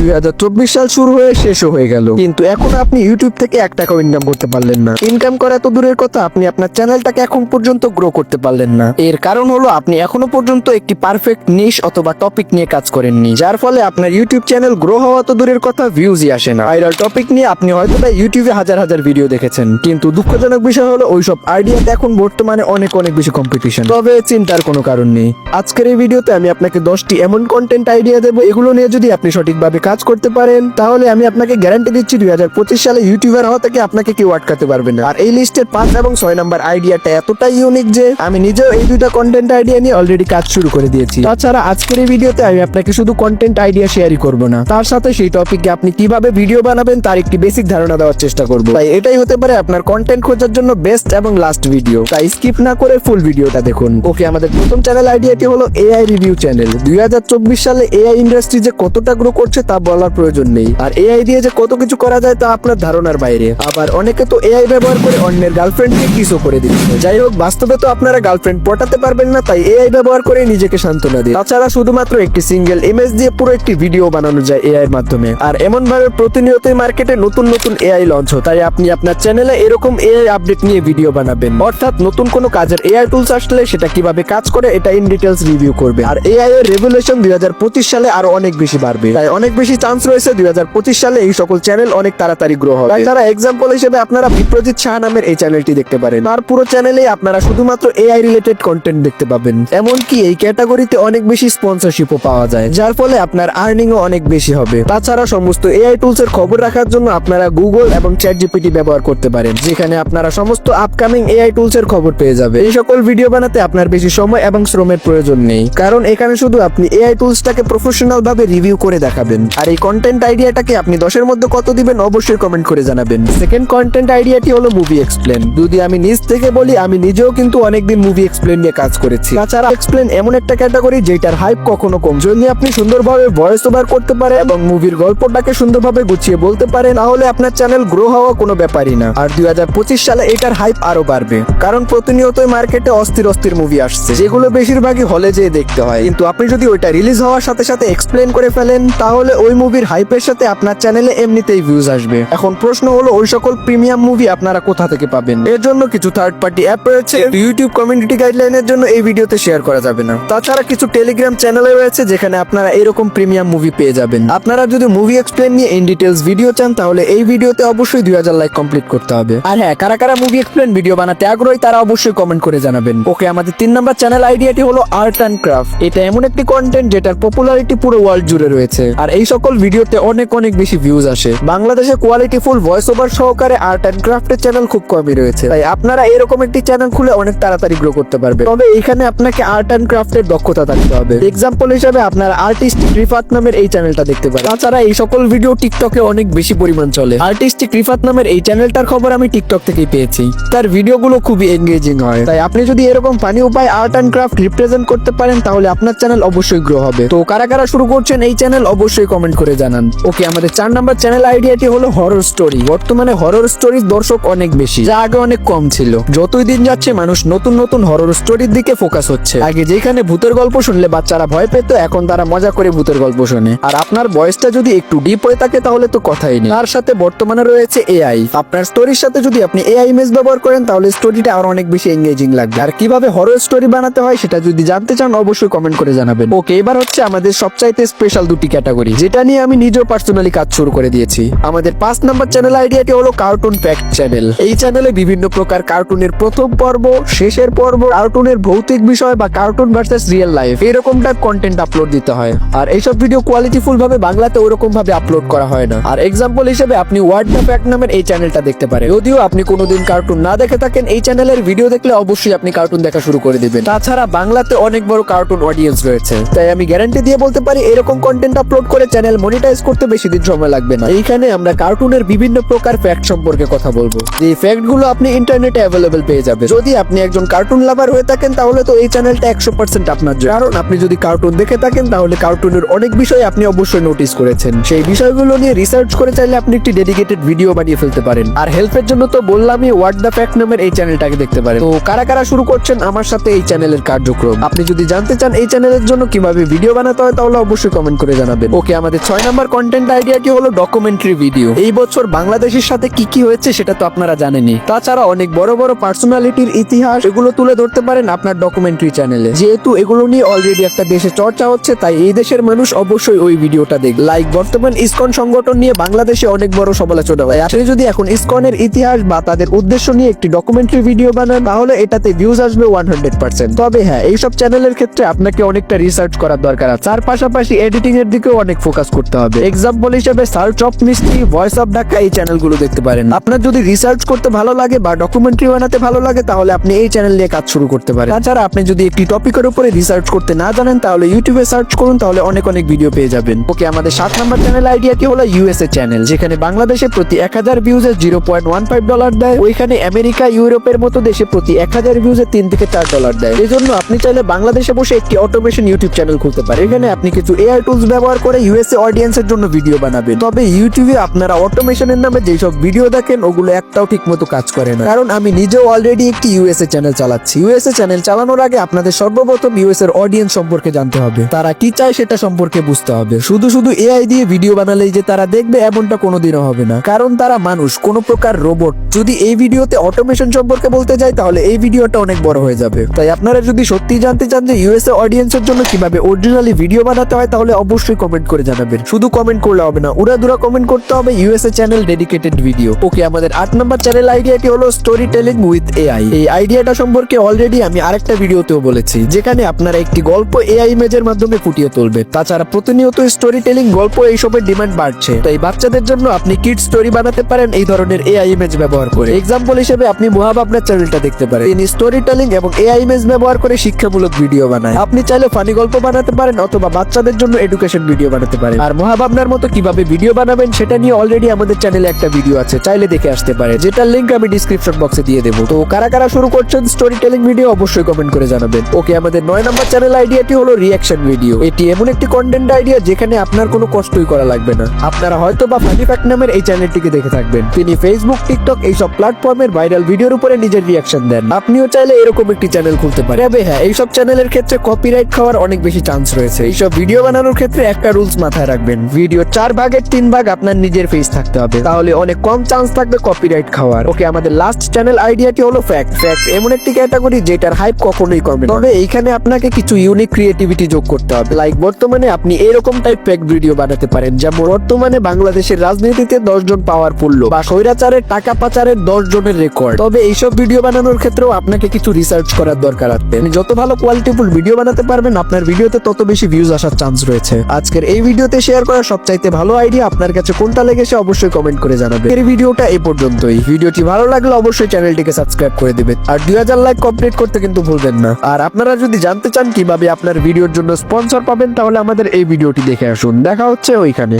দুই সাল শুরু হয়ে শেষও হয়ে গেল। কিন্তু এখন আপনি ইউটিউব থেকে এক টাকাও ইনকাম করতে পারলেন না। ইনকাম করা তো দূরের কথা, আপনি আপনার চ্যানেলটাকে এখন পর্যন্ত গ্রো করতে পারলেন না। এর কারণ হলো, আপনি এখনও পর্যন্ত একটি পারফেক্ট নিশ অথবা টপিক নিয়ে কাজ করেননি। যার ফলে আপনার ইউটিউব চ্যানেল গ্রো হওয়া তো দূরের কথা ভিউজই আসে না। ভাইরাল টপিক নিয়ে আপনি হয়তো ইউটিউবে হাজার হাজার ভিডিও দেখেছেন। কিন্তু দুঃখজনক বিষয় হলো, ওইসব আইডিয়াতে এখন বর্তমানে অনেক অনেক বেশি কম্পিটিশন তবে চিন্তার কোনো কারণ নেই। আজকের এই ভিডিওতে আমি আপনাকে দশটি এমন কন্টেন্ট আইডিয়া দেবো। এগুলো নিয়ে যদি আপনি সঠিকভাবে কাজ করতে পারেন, তাহলে আমি আপনাকে গ্যারান্টি দিচ্ছি দুই হাজার পঁচিশ সালে ইউটিউবার হওয়া থেকে আপনাকে কেউ আটকাতে পারবে না। আর এই লিস্টের পাঁচ এবং ছয় নাম্বার আইডিয়াটা এতটাই ইউনিক যে আমি নিজেও এই দুইটা কন্টেন্ট আইডিয়া নিয়ে অলরেডি কাজ শুরু করে দিয়েছি। তাছাড়া আজকের এই ভিডিওতে আমি আপনাকে শুধু কন্টেন্ট আইডিয়া শেয়ারই করব না, তার সাথে সেই টপিকে আপনি কীভাবে ভিডিও বানাবেন তার একটি বেসিক ধারণা দেওয়ার চেষ্টা করব। তাই এটাই হতে পারে আপনার কন্টেন্ট খোঁজার জন্য বেস্ট এবং লাস্ট ভিডিও তাই স্কিপ না করে ফুল ভিডিওটা দেখুন। ওকে, আমাদের প্রথম চ্যানেল আইডিয়াটি হলো এআই রিভিউ চ্যানেল দুই হাজার চব্বিশ সালে এআই ইন্ডাস্ট্রি যে কতটা গ্রো করছে তা বলার প্রয়োজন নেই। আর এআই দিয়ে যে কত কিছু করা যায় তা আপনার ধারণার বাইরে। আবার অনেকে তো এআই ব্যবহার করে অন্যের গার্লফ্রেন্ডকে কিসও করে দিচ্ছে। যাই হোক, বাস্তবে তো আপনারা গার্লফ্রেন্ড পটাতে পারবেন না, তাই এআই ব্যবহার করে নিজেকে সান্ত্বনা দিন। তাছাড়া শুধুমাত্র একটি সিঙ্গেল ইমেজ দিয়ে পুরো একটি ভিডিও বানানো যায় এআই এর মাধ্যমে। আর এমন ভাবে প্রতিনিয়তই মার্কেটে নতুন নতুন এআই লঞ্চ হয়, তাই আপনি আপনার চ্যানেলে এরকম এআই আপডেট নিয়ে ভিডিও বানাবেন। অর্থাৎ নতুন কোনো কাজের এআই টুলস আসলে সেটা কীভাবে কাজ করে, এটা ইন ডিটেলস রিভিউ করবে। আর এআই এর রেভুলেশন দুই সালে আরও অনেক বেশি বাড়বে। তাই অনেক বেশি চান্স রয়েছে দুই হাজার পঁচিশ সালে এই সকল চ্যানেল অনেক তাড়াতাড়ি গ্রো হবে। তারা এক্সাম্পল হিসেবে আপনারা বিপ্রজিৎ শাহ নামের এই চ্যানেলটি দেখতে পারেন। তার পুরো চ্যানেলে আপনারা শুধুমাত্র এআই রিলেটেড কন্টেন্ট দেখতে পাবেন। এমনকি এই ক্যাটাগরিতে অনেক বেশি স্পন্সরশিপও পাওয়া যায়, যার ফলে আপনার আর্নিংও অনেক বেশি হবে। তাছাড়া সমস্ত এআই টুলস এর খবর রাখার জন্য আপনারা গুগল এবং চ্যাট জিপিটি ব্যবহার করতে পারেন, যেখানে আপনারা সমস্ত আপকামিং এআই টুলস এর খবর পেয়ে যাবে। এই সকল ভিডিও বানাতে আপনার বেশি সময় এবং শ্রমের প্রয়োজন নেই, কারণ এখানে শুধু আপনি এআই টুলসটাকে প্রফেশনাল ভাবে রিভিউ করে দেখাবেন। আর এই কন্টেন্ট আইডিয়াটাকে আপনি দশের মধ্যে কত দিবেন অবশ্যই কমেন্ট করে জানাবেন। সেকেন্ড কন্টেন্ট আইডিয়াটি হলো মুভি এক্সপ্লেন যদি আমি নিজ থেকে বলি, আমি নিজেও কিন্তু অনেকদিন মুভি এক্সপ্লেন নিয়ে কাজ করেছি। তাছাড়া এক্সপ্লেন এমন একটা ক্যাটাগরি যেটার হাইপ কখনো কম যদি আপনি সুন্দরভাবে ভয়েস ওভার করতে পারে এবং মুভির গল্পটাকে সুন্দরভাবে গুছিয়ে বলতে পারেন তাহলে আপনার চ্যানেল গ্রো হওয়া কোনো ব্যাপারই না। আর দুই হাজার পঁচিশ সালে এটার হাইপ আরও বাড়বে। কারণ প্রতিনিয়তই মার্কেটে অস্থির অস্থির মুভি আসছে। যেগুলো বেশিরভাগই হলে যেয়ে দেখতে হয়। কিন্তু আপনি যদি ওইটা রিলিজ হওয়ার সাথে সাথে এক্সপ্লেন করে ফেলেন, তাহলে ওই মুভির হাইপের সাথে আপনার চ্যানেলে এমনিতেই ভিউজ আসবে। এখন প্রশ্ন হলো ওই সকল প্রিমিয়াম মুভি আপনারা কোথা থেকে পাবেন? এর জন্য কিছু থার্ড পার্টি অ্যাপ রয়েছে ইউটিউব কমিউনিটি গাইডলাইনের জন্য এই ভিডিওতে শেয়ার করা যাবে না। তাছাড়া কিছু টেলিগ্রাম চ্যানেলে রয়েছে যেখানে আপনারা এরকম প্রিমিয়াম মুভি পেয়ে যাবেন। আপনারা যদি মুভি এক্সপ্লেন নিয়ে ইন ডিটেলস ভিডিও চান তাহলে এই ভিডিওতে অবশ্যই দুই হাজার লাইক কমপ্লিট করতে হবে। আর হ্যাঁ কারা কারা মুভি এক্সপ্লেন ভিডিও বানাতে আগ্রহী তারা অবশ্যই কমেন্ট করে জানাবেন। ওকে আমাদের তিন নম্বর চ্যানেল আইডিয়াটি হলো আর্ট অ্যান্ড ক্রাফট এটা এমন একটি কন্টেন্ট যেটার পপুলারিটি পুরো ওয়ার্ল্ড জুড়ে রয়েছে। আর এই সকল ভিডিওতে অনেক অনেক বেশি ভিউজ আসে। বাংলাদেশে কোয়ালিটি ফুল ভয়েস ওভার সহকারে আর্ট অ্যান্ড ক্রাফটের চ্যানেল খুব কমই রয়েছে। তাই আপনারা এরকম একটি চ্যানেল খুলে অনেক তাড়াতাড়ি গ্রো করতে পারবে। তবে এখানে আপনাকে আর্ট অ্যান্ড ক্রাফটের দক্ষতা থাকতে হবে। এক্সাম্পল হিসেবে আপনার আর্টিস্ট রিফাত নামের এই চ্যানেলটা দেখতে পারেন। তাছাড়া এই সকল ভিডিও টিকটকে অনেক বেশি পরিমাণ চলে। আর্টিস্টিক রিফাত নামের এই চ্যানেলটার খবর আমি টিকটক থেকেই পেয়েছি। তার ভিডিওগুলো খুবই এঙ্গেজিং হয়। তাই আপনি যদি এরকম ফানি উপায় আর্ট অ্যান্ড ক্রাফট রিপ্রেজেন্ট করতে পারেন, তাহলে আপনার চ্যানেল অবশ্যই গ্রো হবে। তো কারা কারা শুরু করছেন এই চ্যানেল অবশ্যই কমেন্ট করে জানান। ওকে, আমাদের চার নাম্বার চ্যানেল আইডিয়াটি হলো হরর স্টোরি বর্তমানে হরর স্টোরির দর্শক অনেক বেশি, যা আগে অনেক কম ছিল। যতই দিন যাচ্ছে, মানুষ নতুন নতুন হরর স্টোরির দিকে ফোকাস হচ্ছে। আগে যেখানে ভূতের গল্প শুনলে বাচ্চারা ভয় পেত, এখন তারা মজা করে ভূতের গল্প শোনে। আর আপনার বয়সটা যদি একটু ডিপ হয়ে থাকে, তাহলে তো কথাই নেই। তার সাথে বর্তমানে রয়েছে এআই আপনার স্টোরির সাথে যদি আপনি এআই ইমেজ ব্যবহার করেন, তাহলে স্টোরিটা আরও অনেক বেশি এঙ্গেজিং লাগবে। আর কীভাবে হরর স্টোরি বানাতে হয়, সেটা যদি জানতে চান, অবশ্যই কমেন্ট করে জানাবেন। ওকে, এবার হচ্ছে আমাদের সবচাইতে স্পেশাল দুটি ক্যাটাগরি যেটা নিয়ে আমি নিজেও পার্সোনালি কাজ শুরু করে দিয়েছি। আমাদের পাঁচ নাম্বার চ্যানেল আইডিয়াটি হলো কার্টুন ফ্যাক্ট চ্যানেল এই চ্যানেলে বিভিন্ন প্রকার কার্টুনের প্রথম পর্ব, শেষের পর্ব কার্টুনের ভৌতিক বিষয় বা কার্টুন ভার্সেস রিয়েল লাইফ এরকম টাইপ কন্টেন্ট আপলোড দিতে হয়। আর এইসব ভিডিও কোয়ালিটিফুল ভাবে বাংলাতে ওরকম ভাবে আপলোড করা হয় না। আর এক্সাম্পল হিসেবে আপনি ওয়ার্ড দ্য ফ্যাক্ট নামের এই চ্যানেলটা দেখতে পারেন। যদিও আপনি কোনোদিন কার্টুন না দেখে থাকেন, এই চ্যানেলের ভিডিও দেখলে অবশ্যই আপনি কার্টুন দেখা শুরু করে দিবেন। তাছাড়া বাংলাতে অনেক বড় কার্টুন অডিয়েন্স রয়েছে। তাই আমি গ্যারান্টি দিয়ে বলতে পারি, এরকম কন্টেন্ট আপলোড করে চ্যানেল মনিটাইজ করতে বেশি দিন সময় লাগবে না। এইখানে আমরা কার্টুনের বিভিন্ন প্রকার ফ্যাক্ট সম্পর্কে কথা বলব। এই ফ্যাক্টগুলো আপনি ইন্টারনেটে অ্যাভেলেবেল পেয়ে যাবেন। যদি আপনি একজন কার্টুন লাভার হয়ে থাকেন, তাহলে তো এই চ্যানেলটা একশো পার্সেন্ট আপনার জন্য। কারণ আপনি যদি কার্টুন দেখে থাকেন, তাহলে কার্টুনের অনেক বিষয় আপনি অবশ্যই নোটিস করেছেন। সেই বিষয়গুলো নিয়ে রিসার্চ করে চাইলে আপনি একটি ডেডিকেটেড ভিডিও বানিয়ে ফেলতে পারেন। আর হেল্পের জন্য তো বললামই হোয়াট দ্য ফ্যাক্ট নামের এই চ্যানেলটাকে দেখতে পারেন। তো কারা কারা শুরু করছেন, আমার সাথে এই চ্যানেলের কার্যক্রম। আপনি যদি জানতে চান এই চ্যানেলের জন্য কীভাবে ভিডিও বানাতে হয়, তাহলে অবশ্যই কমেন্ট করে জানাবেন। ওকে আমাদের আমাদের ছয় নম্বর কন্টেন্ট আইডিয়াটি হলো ডকুমেন্টারি ভিডিও এই বছর বাংলাদেশের সাথে কি কি হয়েছে সেটা তো আপনারা জানেনই। তাছাড়া অনেক বড় বড় পার্সোনালিটির ইতিহাস এগুলো তুলে ধরতে পারেন আপনার ডকুমেন্টারি চ্যানেলে যেহেতু এগুলো নিয়ে অলরেডি একটা দেশে চর্চা হচ্ছে, তাই এই দেশের মানুষ অবশ্যই ওই ভিডিওটা দেখ লাইক বর্তমান ইসকন সংগঠন নিয়ে বাংলাদেশে অনেক বড় সমালোচনা হয়। আসলে যদি এখন ইসকনের ইতিহাস বা তাদের উদ্দেশ্য নিয়ে একটি ডকুমেন্টারি ভিডিও বানান, তাহলে এটাতে ভিউজ আসবে ওয়ান হান্ড্রেড পার্সেন্ট তবে হ্যাঁ এইসব চ্যানেলের ক্ষেত্রে আপনাকে অনেকটা রিসার্চ করার দরকার আছে। তার পাশাপাশি এডিটিং এর দিকেও অনেক ফোকাস করতে হবে। এক্সাম্পল হিসেবে search of mystery voice of Dhaka এই চ্যানেলগুলো দেখতে পারেন। আপনার যদি রিসার্চ করতে ভালো লাগে বা ডকুমেন্টারি বানাতে ভালো লাগে, তাহলে আপনি এই চ্যানেল নিয়ে কাজ শুরু করতে পারেন। তাছাড়া আপনি যদি একটি টপিকের উপরে রিসার্চ করতে না জানেন, তাহলে ইউটিউবে সার্চ করুন, তাহলে অনেক অনেক ভিডিও পেয়ে যাবেন। ওকে আমাদের সাত নাম্বার চ্যানেল আইডিয়াটি হলো? ইউএসএ চ্যানেল যেখানে বাংলাদেশে প্রতি এক হাজার ভিউজে zero point one five dollar দেয়। ওইখানে আমেরিকা ইউরোপের মতো দেশে প্রতি এক হাজার ভিউজে তিন থেকে চার ডলার দেয়। এই জন্য আপনি চাইলে বাংলাদেশে বসে একটি অটোমেশন ইউটিউব চ্যানেল খুলতে পারেন। এখানে আপনি কিছু এআই টুলস ব্যবহার করে ইউএসএ অডিয়েন্সের জন্য ভিডিও বানাবেন। তবে ইউটিউবে আপনারা অটোমেশনের নামে যেসব ভিডিও দেখেন, ওগুলো একটাও ঠিক মতো কাজ করে না। কারণ আমি নিজেও অলরেডি একটি ইউএসএ চ্যানেল চালাচ্ছি। ইউএসএ চ্যানেল চালানোর আগে আপনাদের সর্বপ্রথম ইউএস এর অডিয়েন্স সম্পর্কে জানতে হবে। তারা কি চায় সেটা সম্পর্কে বুঝতে হবে। শুধু শুধু এআই দিয়ে ভিডিও বানালেই যে তারা দেখবে, এমনটা কোনোদিনও হবে না। কারণ তারা মানুষ, কোন প্রকার রোবট যদি এই ভিডিওতে অটোমেশন সম্পর্কে বলতে যাই তাহলে এই ভিডিওটা অনেক বড় হয়ে যাবে। তাই আপনারা যদি সত্যি জানতে চান যে ইউএসএ অডিয়েন্সের জন্য কীভাবে অরিজিনালি ভিডিও বানাতে হয়, তাহলে অবশ্যই কমেন্ট করে জানাবেন। শুধু কমেন্ট করলে হবে না উড়াদুরা কমেন্ট করতে হবে USA channel dedicated video okay আমাদের আট নম্বর চ্যানেল আইডিয়াটি হলো স্টোরি টেলিং উইথ এআই এই আইডিয়াটা সম্পর্কে অলরেডি আমি আরেকটা ভিডিওতেও বলেছি, যেখানে আপনারা একটি গল্প এআই ইমেজের মাধ্যমে ফুটিয়ে তুলবে। তাছাড়া প্রতিনিয়ত স্টোরি টেলিং গল্প এইসবের ডিমান্ড বাড়ছে। তাই বাচ্চাদের জন্য আপনি কিড স্টোরি বানাতে পারেন এই ধরনের এআই ইমেজ ব্যবহার করে। এক্সাম্পল হিসেবে আপনি মহাব আপনার চ্যানেলটা দেখতে পারেন। তিনি স্টোরি টেলিং এবং এআই ইমেজ ব্যবহার করে শিক্ষামূলক ভিডিও বানায়। আপনি চাইলে ফানি গল্প বানাতে পারেন অথবা বাচ্চাদের জন্য এডুকেশন ভিডিও বানাতে পারেন। আর মহাভাবনার মতো কীভাবে ভিডিও বানাবেন সেটা নিয়ে অলরেডি আমাদের চ্যানেলে একটা ভিডিও আছে, চাইলে দেখে আসতে পারে যেটার লিংক আমি ডিসক্রিপশন বক্সে দিয়ে দেবো। তো কারা কারা শুরু করছেন স্টোরি টেলিং ভিডিও অবশ্যই কমেন্ট করে জানাবেন। ওকে, আমাদের নয় নম্বর চ্যানেল আইডিয়াটি হলো রিয়াকশন ভিডিও এটি এমন একটি কন্টেন্ট আইডিয়া যেখানে আপনার কোনো কষ্টই করা লাগবে না। আপনারা হয়তো বা ফানি ফ্যাক্ট নামের এই চ্যানেলটিকে দেখে থাকবেন। তিনি ফেসবুক টিকটক এইসব প্ল্যাটফর্মের ভাইরাল ভিডিওর উপরে নিজের রিয়াকশন দেন। আপনিও চাইলে এরকম একটি চ্যানেল খুলতে পারেন। তবে হ্যাঁ এইসব চ্যানেলের ক্ষেত্রে কপিরাইট খাওয়ার অনেক বেশি চান্স রয়েছে। এইসব ভিডিও বানানোর ক্ষেত্রে একটা রুলস মাথায় রাখবেন। ভিডিও চার ভাগের তিন ভাগ আপনার নিজের ফেস থাকতে হবে। তাহলে অনেক কম চান্স থাকবে কপিরাইট খাওয়ার। ওকে, আমাদের লাস্ট চ্যানেল আইডিয়াটি হলো ফ্যাক্ট ফ্যাক্ট এমন একটি ক্যাটাগরি যেটার হাইপ কখনোই কমে তবে এইখানে আপনাকে কিছু ইউনিক ক্রিয়েটিভিটি যোগ করতে হবে। লাইক বর্তমানে আপনি এরকম টাইপ ফ্যাক্ট ভিডিও বানাতে পারেন যেমন বর্তমানে বাংলাদেশের রাজনীতিতে দশ জন পাওয়ার পড়ল বা স্বৈরাচারের টাকা পাচারের দশ জনের রেকর্ড তবে এইসব ভিডিও বানানোর ক্ষেত্রেও আপনাকে কিছু রিসার্চ করার দরকার আছে। যত ভালো কোয়ালিটিফুল ভিডিও বানাতে পারবেন, আপনার ভিডিওতে তত বেশি ভিউজ আসার চান্স রয়েছে। আজকের এই ভিডিওতে শেয়ার করা সবচাইতে ভালো আইডিয়া আপনার কাছে কোনটা লেগেছে অবশ্যই কমেন্ট করে জানাবেন। এর ভিডিওটা এই পর্যন্তই। ভিডিওটি ভালো লাগলে অবশ্যই চ্যানেলটিকে সাবস্ক্রাইব করে দিবেন। আর দুই হাজার লাইক কমপ্লিট করতে কিন্তু ভুলবেন না। আর আপনারা যদি জানতে চান কীভাবে আপনার ভিডিওর জন্য স্পন্সর পাবেন, তাহলে আমাদের এই ভিডিওটি দেখে আসুন। দেখা হচ্ছে ওইখানে।